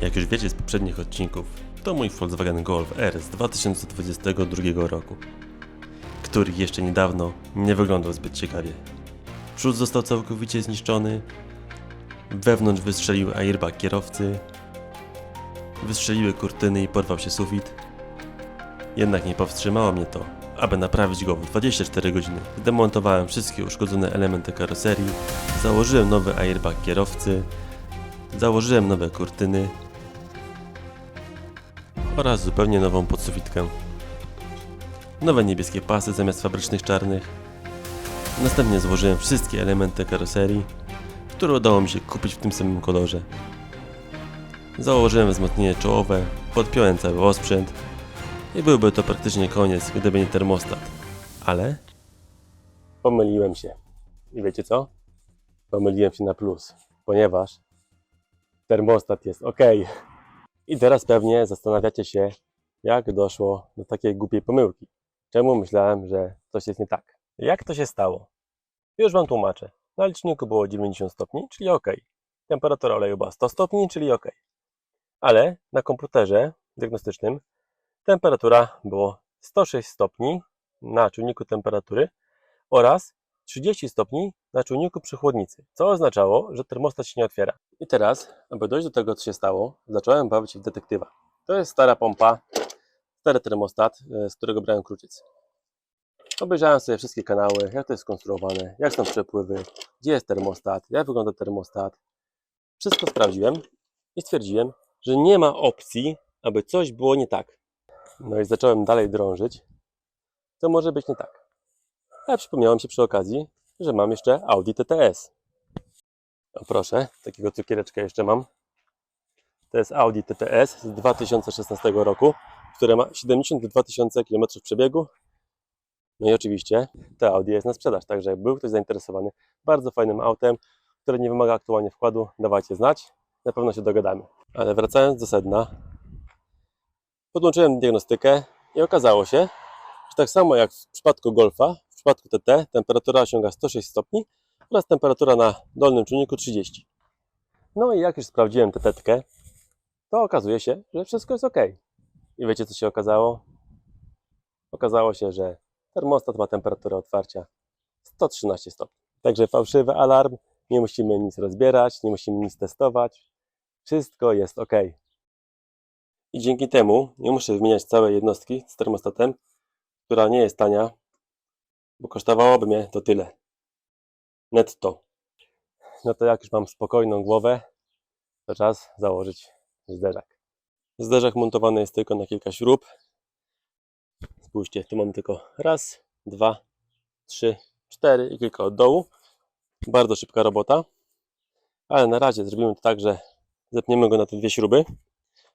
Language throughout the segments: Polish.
Jak już wiecie z poprzednich odcinków, to mój Volkswagen Golf R z 2022 roku, który jeszcze niedawno nie wyglądał zbyt ciekawie. Przód został całkowicie zniszczony, wewnątrz wystrzelił airbag kierowcy, wystrzeliły kurtyny i porwał się sufit. Jednak nie powstrzymało mnie to, aby naprawić go w 24 godziny. Zdemontowałem wszystkie uszkodzone elementy karoserii, założyłem nowy airbag kierowcy, założyłem nowe kurtyny oraz zupełnie nową podsufitkę. Nowe niebieskie pasy zamiast fabrycznych czarnych. Następnie złożyłem wszystkie elementy karoserii, które udało mi się kupić w tym samym kolorze. Założyłem wzmocnienie czołowe, podpiąłem cały osprzęt i byłby to praktycznie koniec, gdyby nie termostat. Ale... Pomyliłem się. I wiecie co? Pomyliłem się na plus, ponieważ termostat jest ok. I teraz pewnie zastanawiacie się, jak doszło do takiej głupiej pomyłki. Czemu myślałem, że coś jest nie tak? Jak to się stało? Już Wam tłumaczę. Na liczniku było 90 stopni, czyli ok. Temperatura oleju była 100 stopni, czyli ok. Ale na komputerze diagnostycznym temperatura było 106 stopni na czujniku temperatury oraz 30 stopni na czujniku przy chłodnicy, co oznaczało, że termostat się nie otwiera. I teraz, aby dojść do tego, co się stało, zacząłem bawić się w detektywa. To jest stara pompa, stary termostat, e, z którego brałem kluczyc. Obejrzałem sobie wszystkie kanały, jak to jest skonstruowane, jak są przepływy, gdzie jest termostat, jak wygląda termostat. Wszystko sprawdziłem i stwierdziłem, że nie ma opcji, aby coś było nie tak. No i zacząłem dalej drążyć, co może być nie tak. A przypomniałem się przy okazji, że mam jeszcze Audi TTS. O proszę, takiego cukiereczka jeszcze mam. To jest Audi TTS z 2016 roku, które ma 72 tysiące km przebiegu. No i oczywiście to Audi jest na sprzedaż, także jak był ktoś zainteresowany bardzo fajnym autem, które nie wymaga aktualnie wkładu, dawajcie znać, na pewno się dogadamy. Ale wracając do sedna, podłączyłem diagnostykę i okazało się, że tak samo jak w przypadku Golfa, w przypadku TT temperatura osiąga 106 stopni oraz temperatura na dolnym czujniku 30. No i jak już sprawdziłem tę tetkę, to okazuje się, że wszystko jest ok. I wiecie co się okazało? Okazało się, że termostat ma temperaturę otwarcia 113 stopni. Także fałszywy alarm, nie musimy nic rozbierać, nie musimy nic testować. Wszystko jest ok. I dzięki temu nie muszę wymieniać całej jednostki z termostatem, która nie jest tania, bo kosztowałoby mnie to tyle. Netto. No to jak już mam spokojną głowę, to czas założyć zderzak. Zderzak montowany jest tylko na kilka śrub. Spójrzcie, tu mam tylko raz, dwa, trzy, cztery i kilka od dołu. Bardzo szybka robota. Ale na razie zrobimy to tak, że zepniemy go na te dwie śruby.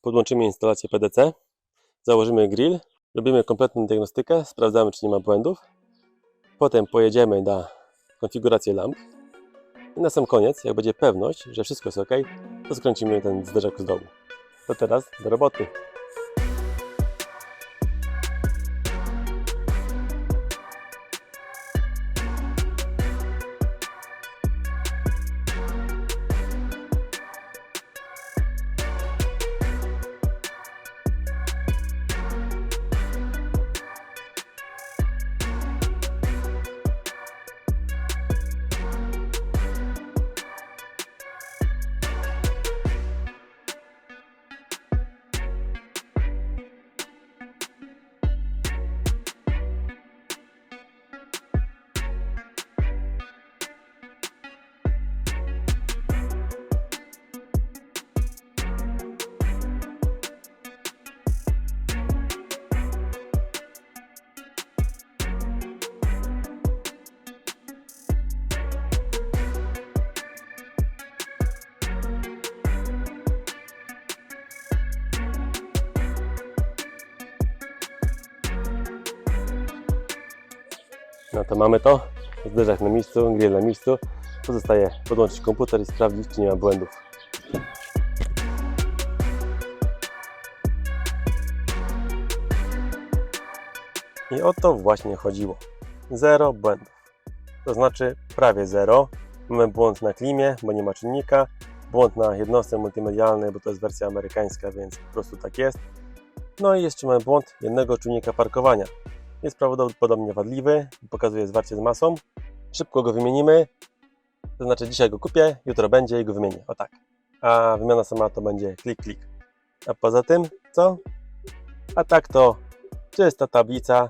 Podłączymy instalację PDC. Założymy grill. Robimy kompletną diagnostykę. Sprawdzamy, czy nie ma błędów. Potem pojedziemy na konfigurację lamp. I na sam koniec, jak będzie pewność, że wszystko jest ok, to skręcimy ten zderzak z dołu. To teraz do roboty. No to mamy to. Zderzak na miejscu, grill na miejscu. Pozostaje podłączyć komputer i sprawdzić, czy nie ma błędów. I o to właśnie chodziło. Zero błędów. To znaczy prawie zero. Mamy błąd na klimie, bo nie ma czynnika. błąd na jednostce multimedialnej, bo to jest wersja amerykańska, więc po prostu tak jest. No i jeszcze mamy błąd jednego czujnika parkowania. Jest prawdopodobnie wadliwy, pokazuje zwarcie z masą. Szybko go wymienimy. To znaczy dzisiaj go kupię, jutro będzie i go wymienię. O tak. A wymiana sama to będzie klik, klik. A poza tym co? A tak to czysta tablica,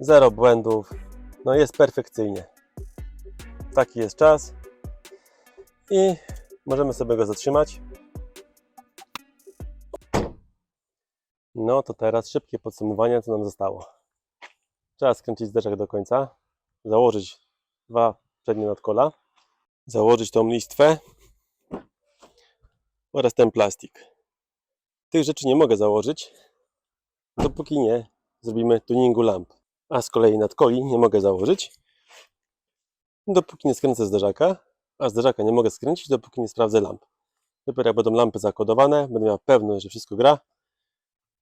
zero błędów, no jest perfekcyjnie. Taki jest czas i możemy sobie go zatrzymać. No to teraz szybkie podsumowanie, co nam zostało. Trzeba skręcić zderzak do końca, założyć dwa przednie nadkola, założyć tą listwę oraz ten plastik. Tych rzeczy nie mogę założyć, dopóki nie zrobimy tuningu lamp. A z kolei nadkoli nie mogę założyć, dopóki nie skręcę zderzaka, a zderzaka nie mogę skręcić, dopóki nie sprawdzę lamp. Dopiero jak będą lampy zakodowane, będę miał pewność, że wszystko gra,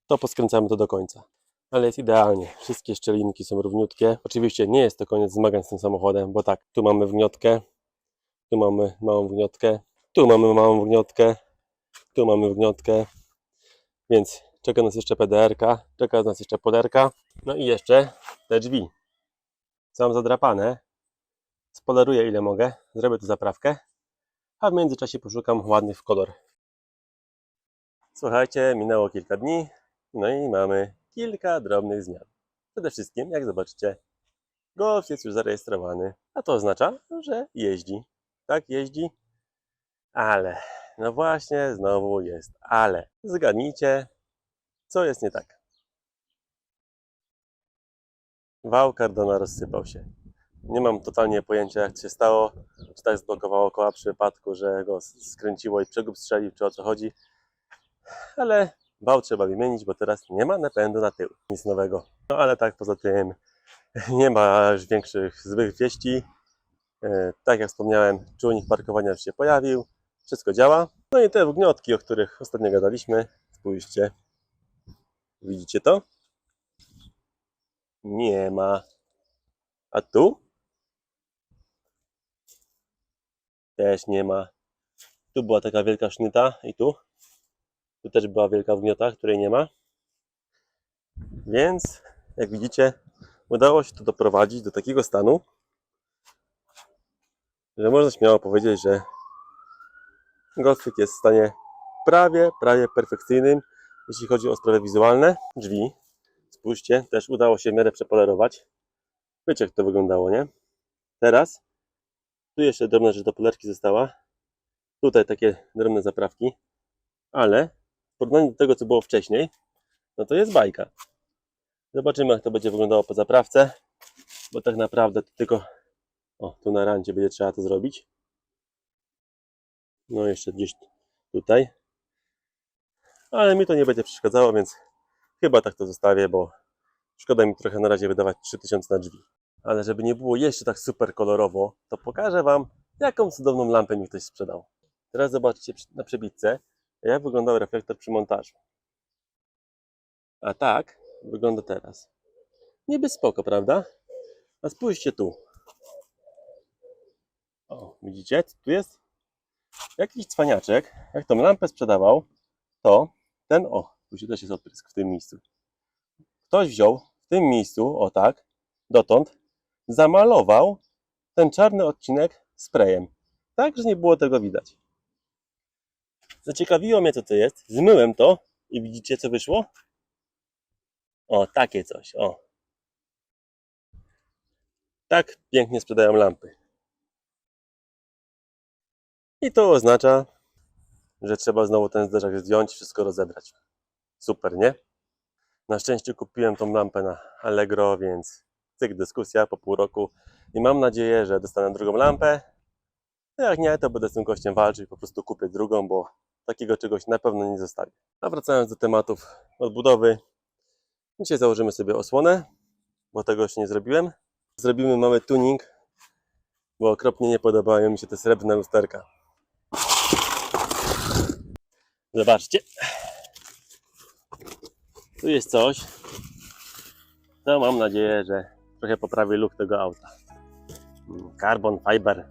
to poskręcamy to do końca. Ale jest idealnie. Wszystkie szczelinki są równiutkie. Oczywiście nie jest to koniec zmagań z tym samochodem, bo tak, tu mamy wgniotkę, tu mamy małą wgniotkę, tu mamy małą wgniotkę, tu mamy wgniotkę, więc czeka nas jeszcze PDR-ka, czeka nas jeszcze polerka, no i jeszcze te drzwi. Są zadrapane, spoleruję ile mogę, zrobię tu zaprawkę, a w międzyczasie poszukam ładnych w kolor. Słuchajcie, minęło kilka dni, no i mamy kilka drobnych zmian. Przede wszystkim, jak zobaczycie, Golf jest już zarejestrowany, a to oznacza, że jeździ. Tak, jeździ, ale, no właśnie, znowu jest ale. Zgadnijcie, co jest nie tak. Wał Cardona rozsypał się. Nie mam totalnie pojęcia, jak się stało. Czy tak zblokowało koła przy wypadku, że go skręciło i przegub strzelił, czy o co chodzi. Ale wał trzeba wymienić, bo teraz nie ma napędu na tył. Nic nowego. No ale tak poza tym nie ma już większych złych wieści. E, Tak jak wspomniałem, czujnik parkowania już się pojawił. Wszystko działa. No i te wgniotki, o których ostatnio gadaliśmy. Spójrzcie. Widzicie to? Nie ma. A tu? Też nie ma. Tu była taka wielka sznyta i tu. Tu też była wielka wgniota, której nie ma. Więc, jak widzicie, udało się to doprowadzić do takiego stanu, że można śmiało powiedzieć, że Golfik jest w stanie prawie, prawie perfekcyjnym, jeśli chodzi o sprawy wizualne. Drzwi, spójrzcie, też udało się w miarę przepolerować. Wiecie, jak to wyglądało, nie? Teraz, tu jeszcze drobna rzecz do polerki została. Tutaj takie drobne zaprawki, ale porównaniu do tego, co było wcześniej, no to jest bajka. Zobaczymy, jak to będzie wyglądało po zaprawce, bo tak naprawdę to tylko, o, tu na rancie będzie trzeba to zrobić. No jeszcze gdzieś tutaj. Ale mi to nie będzie przeszkadzało, więc chyba tak to zostawię, bo szkoda mi trochę na razie wydawać 3000 na drzwi. Ale żeby nie było jeszcze tak super kolorowo, to pokażę Wam, jaką cudowną lampę mi ktoś sprzedał. Teraz zobaczcie na przebitce, jak wyglądał reflektor przy montażu. A tak wygląda teraz. Niby spoko, prawda? A spójrzcie tu. O, widzicie? Tu jest? Jakiś cwaniaczek, jak tą lampę sprzedawał, to ten, o, tu się też jest odprysk w tym miejscu. Ktoś wziął w tym miejscu, o tak, dotąd, zamalował ten czarny odcinek sprayem. Tak, że nie było tego widać. Zaciekawiło mnie, co to jest. Zmyłem to i widzicie, co wyszło? O, takie coś, o. Tak pięknie sprzedają lampy. I to oznacza, że trzeba znowu ten zderzak zdjąć, wszystko rozebrać. Super, nie? Na szczęście kupiłem tą lampę na Allegro, więc cyk dyskusja po pół roku i mam nadzieję, że dostanę drugą lampę. Jak nie, to będę z tym gościem walczył i po prostu kupię drugą, bo takiego czegoś na pewno nie zostawię. A wracając do tematów odbudowy, dzisiaj założymy sobie osłonę, bo tego jeszcze nie zrobiłem. Zrobimy mały tuning, bo okropnie nie podobają mi się te srebrne lusterka. Zobaczcie. Tu jest coś, co mam nadzieję, że trochę poprawi look tego auta. Mm, Carbon fiber.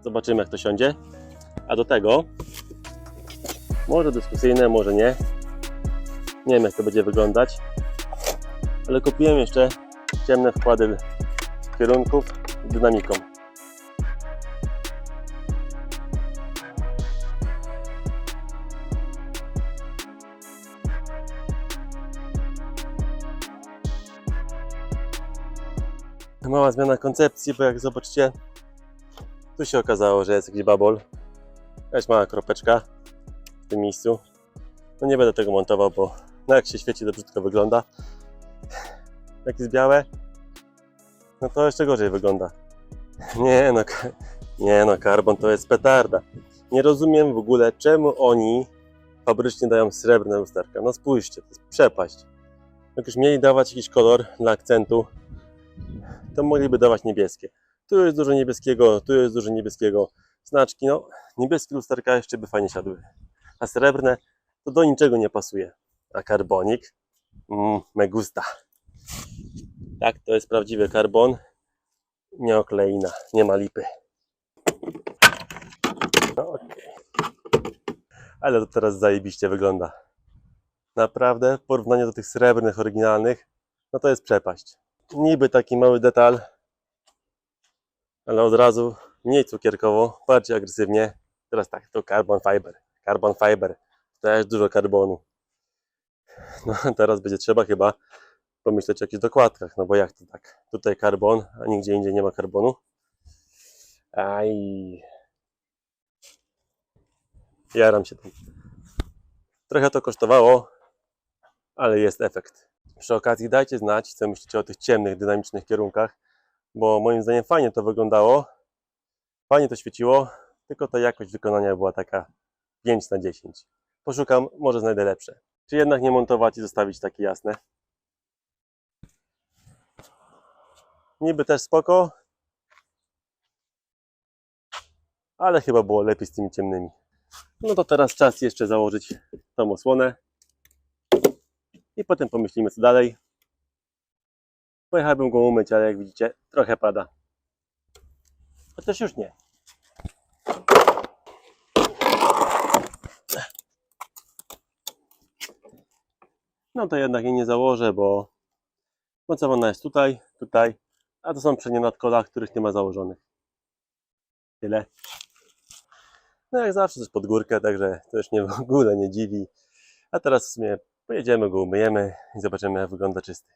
Zobaczymy jak to siądzie. A do tego, może dyskusyjne, może nie. Nie wiem jak to będzie wyglądać, ale kupiłem jeszcze ciemne wkłady kierunków dynamiką. Mała zmiana koncepcji, bo jak zobaczycie, tu się okazało, że jest jakiś babol. Jakaś mała kropeczka w tym miejscu. No nie będę tego montował, bo no jak się świeci, to brzydko wygląda. Jak jest białe, no to jeszcze gorzej wygląda. Nie no, nie no, karbon to jest petarda. Nie rozumiem w ogóle, czemu oni fabrycznie dają srebrne lusterka. No spójrzcie, to jest przepaść. Jak już mieli dawać jakiś kolor dla akcentu, to mogliby dawać niebieskie. Tu jest dużo niebieskiego, tu jest dużo niebieskiego. Znaczki, no, niebieskie lusterka jeszcze by fajnie siadły. A srebrne to do niczego nie pasuje. A karbonik, mm, me gusta. Tak, to jest prawdziwy karbon. Nie okleina, nie ma lipy. No, okej. Ale to teraz zajebiście wygląda. Naprawdę, w porównaniu do tych srebrnych, oryginalnych, no to jest przepaść. Niby taki mały detal, ale od razu mniej cukierkowo, bardziej agresywnie. Teraz tak, to carbon fiber. Carbon fiber, też dużo karbonu. No teraz będzie trzeba chyba pomyśleć o jakichś dokładkach, no bo jak to tak? Tutaj karbon, a nigdzie indziej nie ma karbonu. Aj. Jaram się tym. Trochę to kosztowało, ale jest efekt. Przy okazji dajcie znać, co myślicie o tych ciemnych, dynamicznych kierunkach, bo moim zdaniem fajnie to wyglądało, fajnie to świeciło, tylko ta jakość wykonania była taka 5 na 10. Poszukam, może znajdę lepsze. Czy jednak nie montować i zostawić takie jasne? Niby też spoko, ale chyba było lepiej z tymi ciemnymi. No to teraz czas jeszcze założyć tą osłonę i potem pomyślimy co dalej. Pojechałbym go umyć, ale jak widzicie, trochę pada. Chociaż już nie. No to jednak jej nie założę, bo mocowana jest tutaj, tutaj, a to są przednie nadkola, których nie ma założonych. Tyle. No jak zawsze coś pod górkę, także to już mnie w ogóle nie dziwi. A teraz w sumie pojedziemy go umyjemy i zobaczymy jak wygląda czysty.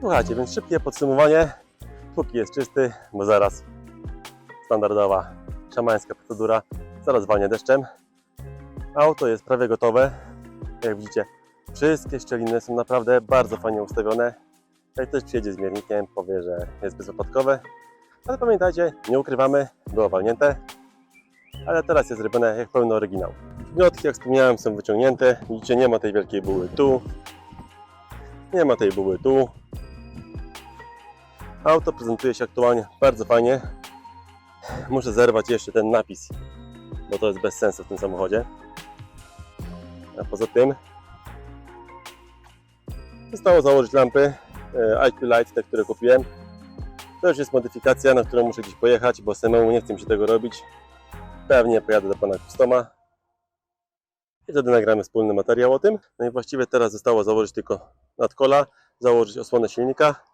Słuchajcie, więc szybkie podsumowanie, póki jest czysty, bo zaraz standardowa szamańska procedura, zaraz walnie deszczem. Auto jest prawie gotowe. Jak widzicie, wszystkie szczeliny są naprawdę bardzo fajnie ustawione. Jak ktoś przyjedzie z miernikiem, powie, że jest bezopłatkowe. Ale pamiętajcie, nie ukrywamy, było walnięte, ale teraz jest robione jak pełny oryginał. Gniotki, jak wspomniałem, są wyciągnięte. Widzicie, nie ma tej wielkiej buły tu, nie ma tej buły tu. Auto prezentuje się aktualnie bardzo fajnie. Muszę zerwać jeszcze ten napis, bo to jest bez sensu w tym samochodzie. A poza tym zostało założyć lampy e, IQ Light, te które kupiłem. To już jest modyfikacja, na którą muszę gdzieś pojechać, bo samemu nie chcę się tego robić. Pewnie pojadę do pana Customa i wtedy nagramy wspólny materiał o tym. No i właściwie teraz zostało założyć tylko nadkola, założyć osłonę silnika,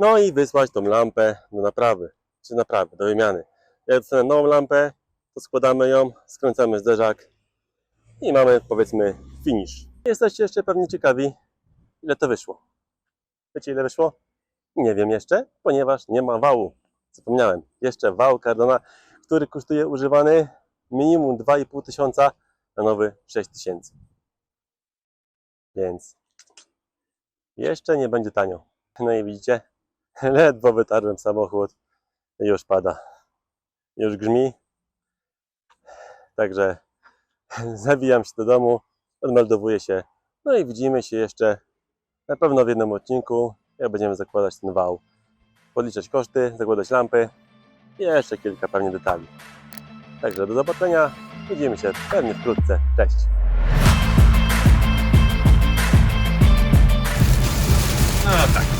no i wysłać tą lampę do naprawy, czy naprawy, do wymiany. Jak dostanę nową lampę, to składamy ją, skręcamy zderzak i mamy powiedzmy finish. Jesteście jeszcze pewnie ciekawi, ile to wyszło. Wiecie ile wyszło? Nie wiem jeszcze, ponieważ nie ma wału. Zapomniałem. Jeszcze wał Cardona, który kosztuje używany minimum 2,5 tysiąca, a nowy 6 tysięcy. Więc jeszcze nie będzie tanio. No i widzicie, ledwo wytarłem samochód, już pada, już grzmi. Także zawijam się do domu, odmeldowuję się, no i widzimy się jeszcze na pewno w jednym odcinku, jak będziemy zakładać ten wał. Podliczać koszty, zakładać lampy i jeszcze kilka pewnie detali. Także do zobaczenia, widzimy się pewnie wkrótce. Cześć! No tak.